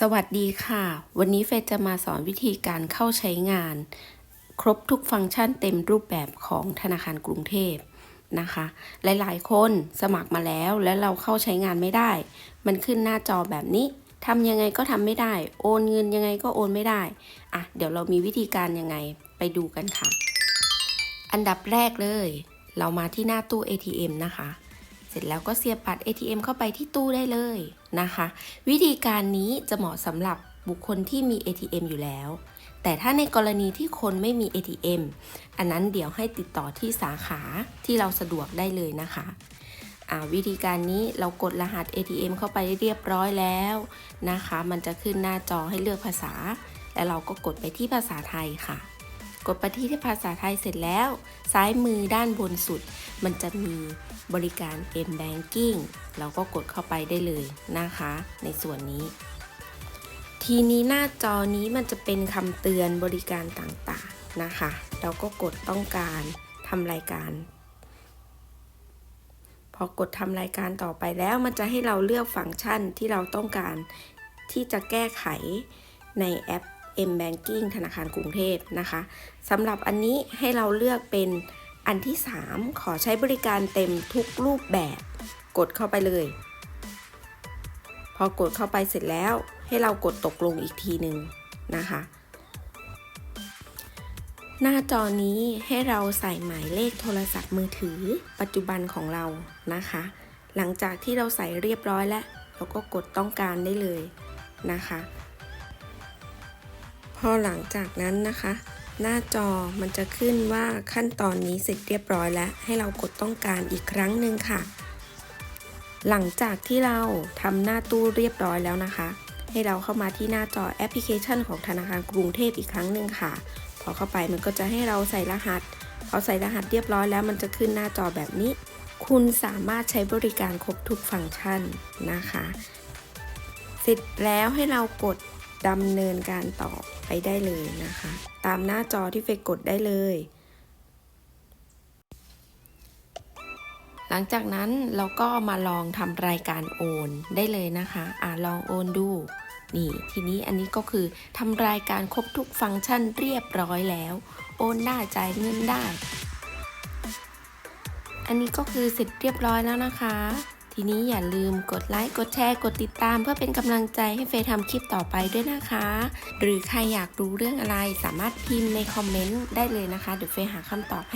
สวัสดีค่ะ วันนี้เฟยจะมาสอนวิธีการเข้าใช้งาน ครบทุกฟังก์ชันเต็มรูปแบบของธนาคารกรุงเทพนะคะ หลายๆ คนสมัครมาแล้วแล้วเราเข้าใช้งานไม่ได้ มันขึ้นหน้าจอแบบนี้ทำยังไงก็ทำไม่ได้ โอนเงินยังไงก็โอนไม่ได้อะเดี๋ยวเรามีวิธีการยังไงไปดูกันค่ะ อันดับแรกเลย เรามาที่หน้าตู้ ATM นะคะ สร็จแล้วก็เสียบบัตร ATM เข้าไปที่ตู้ได้เลยนะคะ วิธีการนี้จะเหมาะสำหรับบุคคลที่มี ATM อยู่แล้ว แต่ถ้าในกรณีที่คนไม่มี ATM อันนั้นเดี๋ยวให้ติดต่อที่สาขาที่เราสะดวกได้เลยนะคะวิธีการนี้เรากดรหัส ATM เข้าไปเรียบร้อยแล้วนะคะ มันจะขึ้นหน้าจอให้เลือกภาษา แล้วเราก็กดไปที่ภาษาไทยค่ะ กดไปที่ภาษาไทยเสร็จแล้ว ซ้ายมือด้านบนสุด มันจะมีบริการ M Banking เราก็กดเข้าไปได้เลยนะคะ ในส่วนนี้ ทีนี้หน้าจอนี้มันจะเป็นคำเตือนบริการต่างๆนะคะ เราก็กดต้องการทำรายการ พอกดทำรายการต่อไปแล้ว มันจะให้เราเลือกฟังก์ชันที่เราต้องการที่จะแก้ไขในแอป M Banking ธนาคารกรุงเทพนะคะสำหรับอันนี้ให้เราเลือกเป็นอันที่ 3 ขอใช้บริการเต็มทุกรูปแบบ กดเข้าไปเลย พอกดเข้าไปเสร็จแล้ว ให้เรากดตกลงอีกทีหนึ่งนะคะ หน้าจอนี้ให้เราใส่หมายเลขโทรศัพท์มือถือ ปัจจุบันของเรานะคะ หลังจากที่เราใส่เรียบร้อยแล้ว เราก็กดต้องการได้เลยนะคะ อหลังจากนั้นนะคะ หน้าจอมันจะขึ้นว่าขั้นตอนนี้เสร็จเรียบร้อยแล้ว ให้เรากดต้องการอีกครั้งหนึ่งค่ะ หลังจากที่เราทำหน้าตู้เรียบร้อยแล้วนะคะ ให้เราเข้ามาที่หน้าจอแอปพลิเคชันของธนาคารกรุงเทพอีกครั้งหนึ่งค่ะ พอเข้าไปมันก็จะให้เราใส่รหัสพอใส่รหัสเรียบร้อยแล้วมันจะขึ้นหน้าจอแบบนี้ คุณสามารถใช้บริการครบทุกฟังก์ชันนะคะ เสร็จแล้วให้เรากดดำเนินการต่อ ไปได้เลยนะคะ ตามหน้าจอที่เฟยกดได้เลย หลังจากนั้นเราก็มาลองทำรายการโอนได้เลยนะคะอ่าลองโอนดูนี่ทีนี้อันนี้ก็คือทำรายการครบทุกฟังก์ชันเรียบร้อยแล้ว โอนได้จ่ายเงินได้ อันนี้ก็คือเสร็จเรียบร้อยแล้วนะคะ ทีนี้อย่าลืมกดไลค์ กดแชร์ กดติดตาม เพื่อเป็นกำลังใจให้เฟย์ทำคลิปต่อไปด้วยนะคะ หรือใครอยากรู้เรื่องอะไรสามารถพิมพ์ในคอมเมนต์ได้เลยนะคะ เดี๋ยวเฟย์หาคำตอบให้